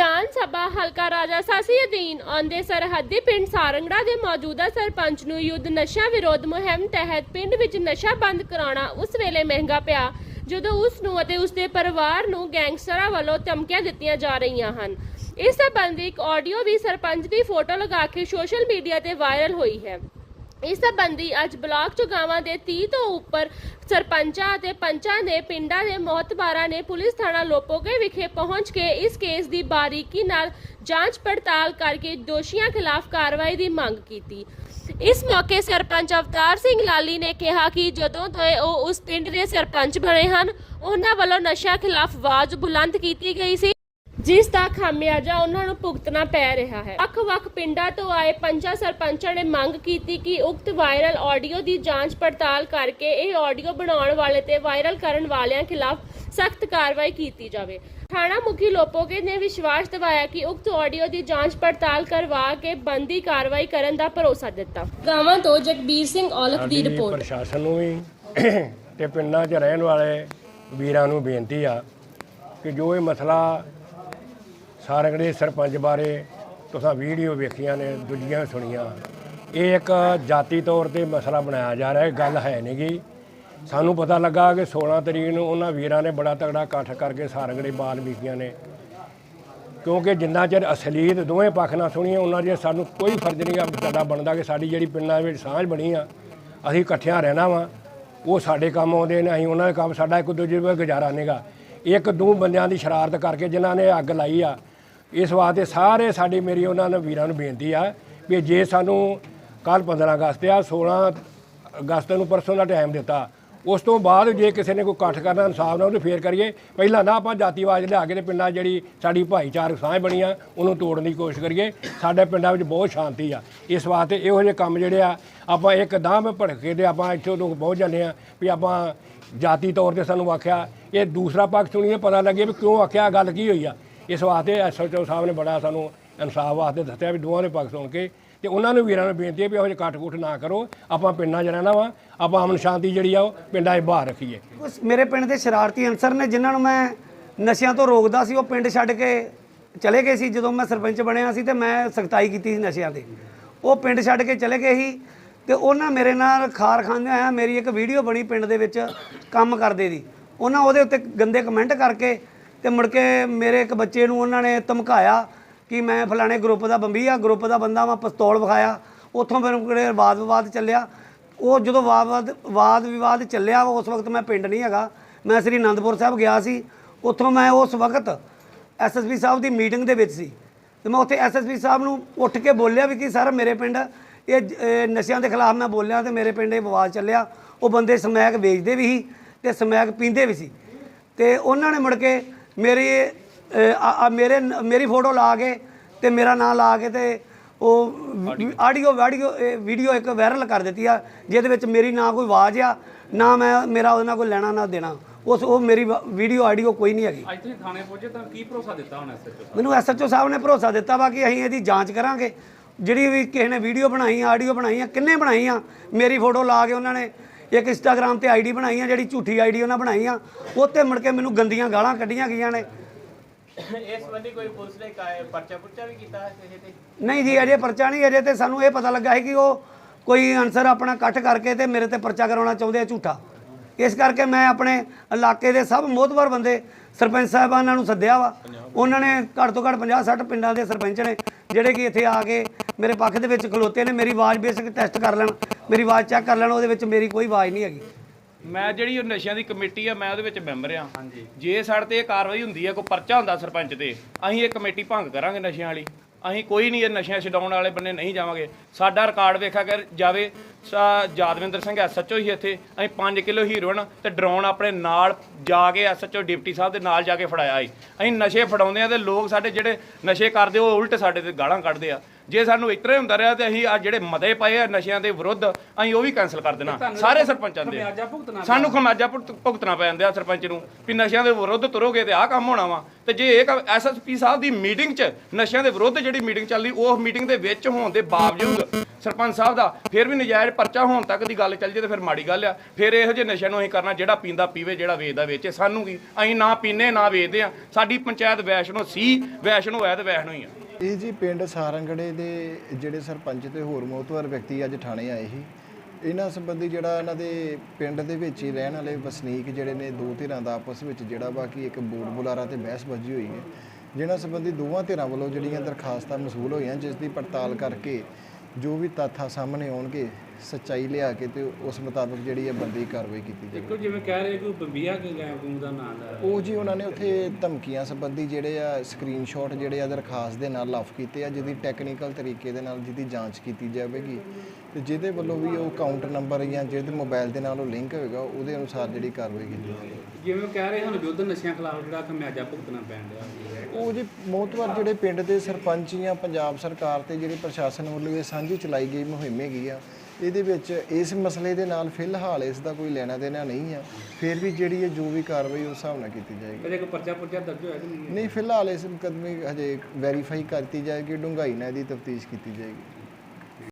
ਵਿਧਾਨ ਸਭਾ ਹਲਕਾ ਰਾਜਾ ਸਾਸੀ ਅਧੀਨ ਆਉਂਦੇ ਸਰਹੱਦੀ ਪਿੰਡ ਸਾਰੰਗੜਾ ਦੇ ਮੌਜੂਦਾ ਸਰਪੰਚ ਨੂੰ ਯੁੱਧ ਨਸ਼ਾ ਵਿਰੋਧ ਮੁਹਿੰਮ ਤਹਿਤ ਪਿੰਡ ਵਿੱਚ ਨਸ਼ਾ ਬੰਦ ਕਰਾਉਣਾ ਉਸ ਵੇਲੇ ਮਹਿੰਗਾ ਪਿਆ, ਜਦੋਂ ਉਸ ਨੂੰ ਅਤੇ ਉਸ ਦੇ ਪਰਿਵਾਰ ਨੂੰ ਗੈਂਗਸਟਰਾਂ ਵੱਲੋਂ ਧਮਕੀਆਂ ਦਿੱਤੀਆਂ ਜਾ ਰਹੀਆਂ ਹਨ। ਇਸ ਸੰਬੰਧੀ ਇੱਕ ਆਡੀਓ ਵੀ ਸਰਪੰਚ ਦੀ ਫੋਟੋ ਲਗਾ ਕੇ ਸੋਸ਼ਲ ਮੀਡੀਆ ਤੇ ਵਾਇਰਲ ਹੋਈ ਹੈ। ਇਸ ਸੰਬੰਧੀ ਅੱਜ ਬਲਾਕ ਚੁਗਾਵਾਂ ਦੇ 30 ਤੋਂ ਉੱਪਰ ਸਰਪੰਚਾਂ ਅਤੇ ਪੰਚਾਂ ਨੇ ਪਿੰਡਾਂ ਦੇ ਮੋਹਤਬਾਰਾਂ ਨੇ ਪੁਲਿਸ ਥਾਣਾ ਲੋਪੋਗੇ ਵਿਖੇ ਪਹੁੰਚ ਕੇ ਇਸ ਕੇਸ ਦੀ ਬਾਰੀਕੀ ਨਾਲ ਜਾਂਚ ਪੜਤਾਲ ਕਰਕੇ ਦੋਸ਼ੀਆਂ ਖਿਲਾਫ ਕਾਰਵਾਈ ਦੀ ਮੰਗ ਕੀਤੀ। ਇਸ ਮੌਕੇ ਸਰਪੰਚ ਅਵਤਾਰ ਸਿੰਘ ਲਾਲੀ ਨੇ ਕਿਹਾ ਕਿ ਜਦੋਂ ਤੋਂ ਉਹ ਉਸ ਪਿੰਡ ਦੇ ਸਰਪੰਚ ਬਣੇ ਹਨ, ਉਹਨਾਂ ਵੱਲੋਂ ਨਸ਼ਾ ਖਿਲਾਫ ਆਵਾਜ਼ ਬੁਲੰਦ ਕੀਤੀ ਗਈ ਸੀ। ਜਿਸ ਦਾ ਖਾਮਿਆਜਾ ਉਹਨਾਂ ਨੂੰ ਭੁਗਤਣਾ ਪੈ ਰਿਹਾ ਹੈ। ਵੱਖ-ਵੱਖ ਪਿੰਡਾਂ ਤੋਂ ਆਏ ਪੰਜਾਂ ਸਰਪੰਚਾਂ ਨੇ ਮੰਗ ਕੀਤੀ ਕਿ ਉਕਤ ਵਾਇਰਲ ਆਡੀਓ ਦੀ ਜਾਂਚ ਪੜਤਾਲ ਕਰਕੇ ਇਹ ਆਡੀਓ ਬਣਾਉਣ ਵਾਲੇ ਤੇ ਵਾਇਰਲ ਕਰਨ ਵਾਲਿਆਂ ਖਿਲਾਫ ਸਖਤ ਕਾਰਵਾਈ ਕੀਤੀ ਜਾਵੇ। ਥਾਣਾ ਮੁਖੀ ਲੋਪੋਗੇ ਨੇ ਵਿਸ਼ਵਾਸ ਦਿਵਾਇਆ ਕਿ ਉਕਤ ਆਡੀਓ ਦੀ ਜਾਂਚ ਪੜਤਾਲ ਕਰਵਾ ਕੇ ਬੰਦੀ ਕਾਰਵਾਈ ਕਰਨ ਦਾ ਭਰੋਸਾ ਦਿੱਤਾ। ਗਾਵਾਂ ਤੋਂ ਜਗਬੀਰ ਸਿੰਘ ਔਲਖ ਦੀ ਰਿਪੋਰਟ। ਪ੍ਰਸ਼ਾਸਨ ਨੂੰ ਵੀ ਤੇ ਪਿੰਡਾਂ 'ਚ ਰਹਿਣ ਵਾਲੇ ਵੀਰਾਂ ਨੂੰ ਬੇਨਤੀ ਆ ਕਿ ਜੋ ਇਹ ਮਸਲਾ ਸਾਰਗੜੇ ਸਰਪੰਚ ਬਾਰੇ ਤੁਸੀਂ ਵੀਡੀਓ ਵੇਖੀਆਂ ਨੇ ਦੂਜੀਆਂ ਸੁਣੀਆਂ। ਇਹ ਇੱਕ ਜਾਤੀ ਤੌਰ ਤੇ ਮਸਲਾ ਬਣਾਇਆ ਜਾ ਰਿਹਾ ਹੈ ਗੱਲ ਹੈ ਨਹੀਂਗੀ ਸਾਨੂੰ ਪਤਾ ਲੱਗਾ ਕਿ 16 ਤਰੀਕ ਨੂੰ ਉਹਨਾਂ ਵੀਰਾਂ ਨੇ ਬੜਾ ਤਗੜਾ ਇਕੱਠ ਕਰਕੇ ਸਾਰਗੜੇ ਬਾਲ ਵਿਖੀਆਂ ਨੇ। ਕਿਉਂਕਿ ਜਿੰਨਾ ਚਿਰ ਅਸਲੀਤ ਦੋਵੇਂ ਪੱਖ ਨਾਲ ਸੁਣੀਏ, ਉਹਨਾਂ ਚਿਰ ਸਾਨੂੰ ਕੋਈ ਫਰਜ਼ ਨਹੀਂ ਸਾਡਾ ਬਣਦਾ ਕਿ ਸਾਡੀ ਜਿਹੜੀ ਪਿੰਡਾਂ ਵਿੱਚ ਸਾਂਝ ਬਣੀ ਆ, ਅਸੀਂ ਇਕੱਠਿਆਂ ਰਹਿਣਾ ਵਾ। ਉਹ ਸਾਡੇ ਕੰਮ ਆਉਂਦੇ ਨੇ, ਅਸੀਂ ਉਹਨਾਂ ਦੇ ਕੰਮ, ਸਾਡਾ ਇੱਕ ਦੂਜੇ ਵਿੱਚ ਗੁਜ਼ਾਰਾ ਨਹੀਂਗਾ ਇੱਕ ਦੋ ਬੰਦਿਆਂ ਦੀ ਸ਼ਰਾਰਤ ਕਰਕੇ ਜਿਨ੍ਹਾਂ ਨੇ ਅੱਗ ਲਾਈ ਆ ਇਸ ਵਾਸਤੇ ਸਾਰੇ ਸਾਡੀ ਮੇਰੀ ਉਹਨਾਂ ਨੂੰ ਵੀਰਾਂ ਨੂੰ ਬੇਨਤੀ ਆ ਵੀ ਜੇ ਸਾਨੂੰ ਕੱਲ 15 ਅਗਸਤ ਆ 16 ਅਗਸਤ ਨੂੰ ਪਰਸੋਂ ਦਾ ਟਾਈਮ ਦਿੱਤਾ, ਉਸ ਤੋਂ ਬਾਅਦ ਜੇ ਕਿਸੇ ਨੇ ਕੋਈ ਇਕੱਠ ਕਰਨਾ ਇਨਸਾਫ ਨਾਲ, ਉਹਨੂੰ ਫੇਰ ਕਰੀਏ। ਪਹਿਲਾਂ ਨਾ ਆਪਾਂ ਜਾਤੀਵਾਦ ਲਿਆ ਕੇ ਤੇ ਪਿੰਡਾਂ ਜਿਹੜੀ ਸਾਡੀ ਭਾਈਚਾਰਕ ਸਾਂਝ ਬਣੀ ਆ, ਉਹਨੂੰ ਤੋੜਨ ਦੀ ਕੋਸ਼ਿਸ਼ ਕਰੀਏ। ਸਾਡੇ ਪਿੰਡਾਂ ਵਿੱਚ ਬਹੁਤ ਸ਼ਾਂਤੀ ਆ। ਇਸ ਵਾਸਤੇ ਇਹੋ ਜਿਹੇ ਕੰਮ ਜਿਹੜੇ ਆ, ਆਪਾਂ ਇੱਕਦਮ ਭੜਕੇ ਤੇ ਆਪਾਂ ਇੱਥੋਂ ਲੋਕ ਬਹੁਤ ਜਾਂਦੇ ਆ ਵੀ ਆਪਾਂ ਜਾਤੀ ਤੌਰ ਤੇ ਸਾਨੂੰ ਆਖਿਆ। ਇਹ ਦੂਸਰਾ ਪੱਖ ਸੁਣੀਏ, ਪਤਾ ਲੱਗੇ ਵੀ ਕਿਉਂ ਆਖਿਆ ਗੱਲ ਕੀ ਹੋਈ ਆ? ਇਸ ਵਾਸਤੇ ਐਸਐਚਓ ਸਾਹਿਬ ਨੇ ਬੜਾ ਸਾਨੂੰ ਇਨਸਾਫ ਵਾਸਤੇ ਦੱਸਿਆ ਵੀ ਦੋਵਾਂ ਦੇ ਪੱਖ ਸੁਣ ਕੇ। ਤੇ ਉਹਨਾਂ ਨੂੰ ਵੀਰਾਂ ਨੂੰ ਬੇਨਤੀ ਹੈ ਵੀ ਇਹੋ ਜਿਹੇ ਕੱਟ-ਕੁੱਟ ਨਾ ਕਰੋ। ਆਪਾਂ ਪਿੰਡਾਂ 'ਚ ਰਹਿਣਾ ਵਾ। ਆਪਾਂ ਅਮਨ ਸ਼ਾਂਤੀ ਜਿਹੜੀ ਆ ਉਹ ਪਿੰਡਾਂ 'ਚ ਬਾਹਰ ਰੱਖੀਏ। ਕੁਛ ਮੇਰੇ ਪਿੰਡ ਦੇ ਸ਼ਰਾਰਤੀ ਅਨਸਰ ਨੇ ਜਿਨ੍ਹਾਂ ਨੂੰ ਮੈਂ ਨਸ਼ਿਆਂ ਤੋਂ ਰੋਕਦਾ ਸੀ, ਉਹ ਪਿੰਡ ਛੱਡ ਕੇ ਚਲੇ ਗਏ ਸੀ। ਜਦੋਂ ਮੈਂ ਸਰਪੰਚ ਬਣਿਆ ਸੀ ਤੇ ਮੈਂ ਸਖਤਾਈ ਕੀਤੀ ਸੀ ਨਸ਼ਿਆਂ ਤੇ। ਉਹ ਪਿੰਡ ਛੱਡ ਕੇ ਚਲੇ ਗਏ ਸੀ ਤੇ ਉਹਨਾਂ ਮੇਰੇ ਨਾਲ ਖਾਰ ਖਾਂਦੇ ਆਇਆ। ਮੇਰੀ ਇੱਕ ਵੀਡੀਓ ਬਣੀ ਪਿੰਡ ਦੇ ਵਿੱਚ ਕੰਮ ਕਰਦੇ ਦੀ। ਉਹਨਾਂ ਉਹਦੇ ਉੱਤੇ ਗੰਦੇ ਕਮੈਂਟ ਕਰਕੇ ਤੇ ਮੁੜ ਕੇ ਮੇਰੇ ਇੱਕ ਬੱਚੇ ਨੂੰ ਉਹਨਾਂ ਨੇ ਧਮਕਾਇਆ ਕਿ ਮੈਂ ਫਲਾਣੇ ਗਰੁੱਪ ਦਾ ਬੰਬੀ ਆ, ਗਰੁੱਪ ਦਾ ਬੰਦਾ ਮੈਂ ਪਿਸਤੌਲ ਵਿਖਾਇਆ। ਉੱਥੋਂ ਫਿਰ ਕਿਹੜੇ ਵਾਦ ਵਿਵਾਦ ਚੱਲਿਆ। ਉਹ ਜਦੋਂ ਵਾਦ ਵਾਦ ਵਿਵਾਦ ਚੱਲਿਆ, ਉਸ ਵਕਤ ਮੈਂ ਪਿੰਡ ਨਹੀਂ ਹੈਗਾ। ਮੈਂ ਸ੍ਰੀ ਅਨੰਦਪੁਰ ਸਾਹਿਬ ਗਿਆ ਸੀ। ਉੱਥੋਂ ਮੈਂ ਉਸ ਵਕਤ ਐਸਐਸਪੀ ਸਾਹਿਬ ਦੀ ਮੀਟਿੰਗ ਦੇ ਵਿੱਚ ਸੀ। ਤੇ ਮੈਂ ਉੱਥੇ ਐਸਐਸਪੀ ਸਾਹਿਬ ਨੂੰ ਉੱਠ ਕੇ ਬੋਲਿਆ ਵੀ ਕਿ ਸਰ ਮੇਰੇ ਪਿੰਡ ਇਹ ਨਸ਼ਿਆਂ ਦੇ ਖਿਲਾਫ ਮੈਂ ਬੋਲਿਆ ਤੇ ਮੇਰੇ ਪਿੰਡ ਇਹ ਵਿਵਾਦ ਚੱਲਿਆ। ਉਹ ਬੰਦੇ ਸਮੈਕ ਵੇਚਦੇ ਵੀ ਸੀ ਤੇ ਸਮੈਕ ਪੀਂਦੇ ਵੀ ਸੀ। ਤੇ ਉਹਨਾਂ ਨੇ ਮੁੜ ਕੇ ਮੇਰੀ ਆ- ਆ ਮੇਰੇ ਨ- ਮੇਰੀ ਫੋਟੋ ਲਾ ਕੇ ਤੇ ਮੇਰਾ ਨਾਮ ਲਾ ਕੇ ਤੇ ਉਹ ਆਡੀਓ ਵਾਡੀਓ ਵੀਡੀਓ ਇੱਕ ਵਾਇਰਲ ਕਰ ਦਿੱਤੀ ਆ ਜਿਹਦੇ ਵਿੱਚ ਮੇਰੀ ਨਾ ਕੋਈ ਆਵਾਜ਼ ਆ ਨਾ ਮੈਂ ਮੇਰਾ ਉਹਦੇ ਨਾਲ ਕੋਈ ਲੈਣਾ ਨਾ ਦੇਣਾ। ਉਸ ਉਹ ਮੇਰੀ ਵੀਡੀਓ ਆਡੀਓ ਕੋਈ ਨਹੀਂ ਹੈਗੀ। ਅੱਜ ਤੁਸੀਂ ਥਾਣੇ ਪਹੁੰਚੇ ਤਾਂ ਕੀ ਭਰੋਸਾ ਦਿੱਤਾ ਹੁਣ ਐਸਐਚਓ ਮੈਨੂੰ ਐਸਐਚਓ ਸਾਹਿਬ ਨੇ ਭਰੋਸਾ ਦਿੱਤਾ ਵਾ ਕਿ ਅਸੀਂ ਇਹਦੀ ਜਾਂਚ ਕਰਾਂਗੇ। ਜਿਹੜੀ ਵੀ ਕਿਸੇ ਨੇ ਵੀਡੀਓ ਬਣਾਈ ਆਡੀਓ ਬਣਾਈ ਆ ਕਿੰਨੇ ਬਣਾਈ ਆ ਮੇਰੀ ਫੋਟੋ ਲਾ ਕੇ ਉਹਨਾਂ ਨੇ ਇੱਕ ਇੰਸਟਾਗ੍ਰam ਤੇ ਆਈਡੀ ਬਣਾਈ ਆ ਜਿਹੜੀ ਝੂਠੀ ਆਈਡੀ ਉਹਨਾਂ ਬਣਾਈ ਆ ਉੱਤੇ ਮੁੜ ਕੇ ਮੈਨੂੰ ਗੰਦੀਆਂ ਗਾਲਾਂ ਕੱਢੀਆਂ ਗਈਆਂ ਨੇ। ਇਸ ਸੰਬੰਧੀ ਕੋਈ ਪੁਲਿਸ ਨੇ ਪਰਚਾ ਪੁਰਚਾ ਵੀ ਕੀਤਾ ਕਿਸੇ ਤੇ? ਨਹੀਂ ਜੀ ਅਜੇ ਪਰਚਾ ਨਹੀਂ ਅਜੇ ਤੇ ਸਾਨੂੰ ਇਹ ਪਤਾ ਲੱਗਾ ਹੈ ਕਿ ਉਹ ਕੋਈ ਅਨਸਰ ਆਪਣਾ ਇਕੱਠ ਕਰਕੇ ਤੇ ਮੇਰੇ ਤੇ ਪਰਚਾ ਕਰਾਉਣਾ ਚਾਹੁੰਦੇ ਆ ਝੂਠਾ। ਇਸ ਕਰਕੇ ਮੈਂ ਆਪਣੇ ਇਲਾਕੇ ਦੇ ਸਭ ਮੋਹਤਵਰ ਬੰਦੇ ਸਰਪੰਚ ਸਾਹਿਬਾਨਾਂ ਨੂੰ ਸੱਦਿਆ ਵਾ। ਉਹਨਾਂ ਨੇ ਘੱਟ ਤੋਂ ਘੱਟ 50 60 ਪਿੰਡਾਂ ਦੇ ਸਰਪੰਚ ਨੇ ਜਿਹੜੇ ਕਿ ਇੱਥੇ ਆ ਕੇ ਮੇਰੇ ਪੱਖ ਦੇ ਵਿੱਚ ਖਲੋਤੇ ਨੇ ਮੇਰੀ ਆਵਾਜ਼ ਬੇਸਿਕ ਟੈਸਟ ਕਰ ਲੈਣ। ਮੇਰੀ ਆਵਾਜ਼ ਚੈੱਕ ਕਰ ਲੈਣ ਉਹਦੇ ਵਿੱਚ ਮੇਰੀ ਕੋਈ ਆਵਾਜ਼ ਨਹੀਂ ਹੈਗੀ। ਮੈਂ ਜਿਹੜੀ ਉਹ ਨਸ਼ਿਆਂ ਦੀ ਕਮੇਟੀ ਆ ਮੈਂ ਉਹਦੇ ਵਿੱਚ ਮੈਂਬਰ ਆ। ਜੇ ਸਾਡੇ ਤੇ ਇਹ ਕਾਰਵਾਈ ਹੁੰਦੀ ਹੈ ਕੋਈ ਪਰਚਾ ਹੁੰਦਾ ਸਰਪੰਚ ਤੇ ਅਸੀਂ ਇਹ ਕਮੇਟੀ ਭੰਗ ਕਰਾਂਗੇ ਨਸ਼ਿਆਂ ਵਾਲੀ। ਅਸੀਂ ਕੋਈ ਨਹੀਂ ਇਹ ਨਸ਼ਿਆਂ ਛਡਾਉਣ ਵਾਲੇ ਬੰਨੇ ਨਹੀਂ ਜਾਵਾਂਗੇ। ਸਾਡਾ ਰਿਕਾਰਡ ਵੇਖਿਆ ਕਰ ਜਾਵੇ ਸਾ- ਯਾਦਵਿੰਦਰ ਸਿੰਘ ਐਸਐਚਓ ਹੀ ਇੱਥੇ ਅਸੀਂ 5 ਕਿਲੋ ਹੀਰੋਇਨ ਤੇ ਡਰੋਨ ਆਪਣੇ ਨਾਲ ਜਾ ਕੇ ਐਸਐਚਓ ਡਿਪਟੀ ਸਾਹਿਬ ਦੇ ਨਾਲ ਜਾ ਕੇ ਫੜਾਇਆ ਸੀ। ਅਸੀਂ ਨਸ਼ੇ ਫੜਾਉਂਦੇ ਆ ਤੇ ਲੋਕ ਸਾਡੇ ਜਿਹੜੇ ਨਸ਼ੇ ਕਰਦੇ ਉਹ ਉਲਟ ਸਾਡੇ ਤੇ ਗਾਲਾਂ ਕੱਢਦੇ ਆ। ਜੇ ਸਾਨੂੰ ਇਤਰੇ ਹੁੰਦਾ ਰਿਹਾ ਤੇ ਅਸੀਂ ਆ ਜਿਹੜੇ ਮਤੇ ਪਏ ਆ ਨਸ਼ਿਆਂ ਦੇ ਵਿਰੁੱਧ ਅਸੀਂ ਉਹ ਵੀ ਕੈਨਸਲ ਕਰ ਦੇਣਾ। ਸਾਰੇ ਸਰਪੰਚਾਂ ਦੇ। ਸਾਨੂੰ ਖਮਾਜਾ ਭੁਗਤ- ਭੁਗਤਣਾ ਪੈ ਜਾਂਦਾ ਸਰਪੰਚ ਨੂੰ ਵੀ ਨਸ਼ਿਆਂ ਦੇ ਵਿਰੁੱਧ ਤੁਰੋਗੇ ਤੇ ਆਹ ਕੰਮ ਹੋਣਾ ਵਾ। ਤੇ ਜੇ ਇਹ ਐਸਐਸਪੀ ਸਾਹਿਬ ਦੀ ਮੀਟਿੰਗ 'ਚ ਨਸ਼ਿਆਂ ਦੇ ਵਿਰੁੱਧ ਜਿਹੜੀ ਮੀਟਿੰਗ ਚੱਲਦੀ ਉਹ ਮੀਟਿੰਗ ਦੇ ਵਿੱਚ ਹੋਣ ਦੇ ਬਾਵਜੂਦ ਸਰਪੰਚ ਸਾਹਿਬ ਦਾ ਫਿਰ ਵੀ ਨਜਾਇਜ਼ ਪਰਚਾ ਹੋਣ ਤੱਕ ਦੀ ਗੱਲ ਚੱਲ ਜੇ ਤੇ ਫਿਰ ਮਾੜੀ ਗੱਲ ਆ। ਫਿਰ ਇਹੋ ਜਿਹੇ ਨਸ਼ਿਆਂ ਨੂੰ ਅਸੀਂ ਕਰਨਾ ਜਿਹੜਾ ਪੀਂਦਾ ਪੀਵੇ ਜਿਹੜਾ ਵੇਚਦਾ ਵੇਚੇ। ਸਾਨੂੰ ਕੀ? ਅਸੀਂ ਨਾ ਪੀਨੇ ਨਾ ਵੇਚਦੇ ਆ। ਸਾਡੀ ਪੰਚਾਇਤ ਵੈਸ਼ਨੋ ਸੀ ਵੈਸ਼ਨੋ ਹੈ ਤੇ ਵੈਸ਼ਨੋ ਹੀ ਆ। ਇਹ ਜੀ ਪਿੰਡ ਸਾਰੰਗੜੇ ਦੇ ਜਿਹੜੇ ਸਰਪੰਚ ਤੇ ਹੋਰ ਮੋਤਵਰ ਵਿਅਕਤੀ ਅੱਜ ਥਾਣੇ ਆਏ ਸੀ। ਇਹਨਾਂ ਸੰਬੰਧੀ ਜਿਹੜਾ ਇਹਨਾਂ ਦੇ ਪਿੰਡ ਦੇ ਵਿੱਚ ਹੀ ਰਹਿਣ ਵਾਲੇ ਵਸਨੀਕ ਜਿਹੜੇ ਨੇ, ਦੋ ਧਿਰਾਂ ਦਾ ਆਪਸ ਵਿੱਚ ਜਿਹੜਾ ਬਾਕੀ ਇੱਕ ਬੋਰਡ ਬੁਲਾਰਾ ਤੇ ਬਹਿਸਬਾਜ਼ੀ ਹੋਈ ਹੈ। ਜਿਹਨਾਂ ਸੰਬੰਧੀ ਦੋਵਾਂ ਧਿਰਾਂ ਵੱਲੋਂ ਜਿਹੜੀਆਂ ਦਰਖਾਸਤਾਂ ਮਸੂਲ ਹੋਈਆਂ, ਜਿਸ ਦੀ ਪੜਤਾਲ ਕਰਕੇ ਜੋ ਵੀ ਤੱਥ ਸਾਹਮਣੇ ਆਉਣਗੇ ਸੱਚਾਈ ਲਿਆ ਕੇ ਤੇ ਉਸ ਮੁਤਾਬਕ ਜਿਹੜੀ ਹੈ ਬੰਦੀ ਕਾਰਵਾਈ ਕੀਤੀ ਜਾਵੇ। ਦੇਖੋ ਜਿਵੇਂ ਕਹਿ ਰਹੇ ਕੋਈ ਬੰਬੀਆ ਕੇ ਗੈਂਗ ਦਾ ਨਾਂ ਲੈ ਉਹ ਜੀ ਉਹਨਾਂ ਨੇ ਉੱਥੇ ਧਮਕੀਆਂ ਸੰਬੰਧੀ ਜਿਹੜੇ ਆ ਸਕਰੀਨਸ਼ਾਟ ਜਿਹੜੇ ਆ ਦਰਖਾਸਤ ਦੇ ਨਾਲ ਲਾਫ ਕੀਤੇ ਆ ਜਿਹਦੀ ਟੈਕਨੀਕਲ ਤਰੀਕੇ ਦੇ ਨਾਲ ਜਿਹਦੀ ਜਾਂਚ ਕੀਤੀ ਜਾਵੇਗੀ। ਤੇ ਜਿਹਦੇ ਵੱਲੋਂ ਵੀ ਉਹ ਕਾਊਂਟ ਨੰਬਰ ਜਾਂ ਜਿਹਦੇ ਮੋਬਾਈਲ ਦੇ ਨਾਲ ਉਹ ਲਿੰਕ ਹੋਵੇਗਾ ਉਹਦੇ ਅਨੁਸਾਰ ਜਿਹੜੀ ਕਾਰਵਾਈ ਕੀਤੀ ਜਾਵੇਗੀ। ਜਿਵੇਂ ਉਹ ਕਹਿ ਰਹੇ ਹਨ ਯੁੱਧ ਨਸ਼ਿਆਂ ਖਿਲਾਫ ਜਿਹੜਾ ਖਮਿਆਜਾ ਭੁਗਤਣਾ ਪੈਣ ਡਿਆ ਉਹ ਜੀ ਮੋਤਵਰ ਜਿਹੜੇ ਪਿੰਡ ਦੇ ਸਰਪੰਚ ਜਾਂ ਪੰਜਾਬ ਸਰਕਾਰ ਤੇ ਜਿਹੜੇ ਪ੍ਰਸ਼ਾਸਨ ਵੱਲੋਂ ਇਹ ਸਾਂਝੀ ਚਲਾਈ ਗਈ ਮੁਹਿੰਮ ਹੈਗੀ ਆ ਇਹਦੇ ਵਿੱਚ ਇਸ ਮਸਲੇ ਦੇ ਨਾਲ ਫਿਲਹਾਲ ਇਸ ਦਾ ਕੋਈ ਲੈਣਾ ਦੇਣਾ ਨਹੀਂ ਆ। ਫਿਰ ਵੀ ਜਿਹੜੀ ਹੈ ਜੋ ਵੀ ਕਾਰਵਾਈ ਉਸ ਹਿਸਾਬ ਨਾਲ ਕੀਤੀ ਜਾਏਗੀ। ਕਦੇ ਕੋਈ ਪਰਚਾ ਪੁਰਚਾ ਦਰਜ ਹੋਇਆ ਕਿ ਨਹੀਂ ਨਹੀਂ ਫਿਲਹਾਲ ਇਸ ਮੁਕੱਦਮੇ ਹਜੇ ਵੈਰੀਫਾਈ ਕਰਤੀ ਜਾਏਗੀ ਡੂੰਘਾਈ ਨਾਲ ਇਹਦੀ ਤਫਤੀਸ਼ ਕੀਤੀ ਜਾਏਗੀ।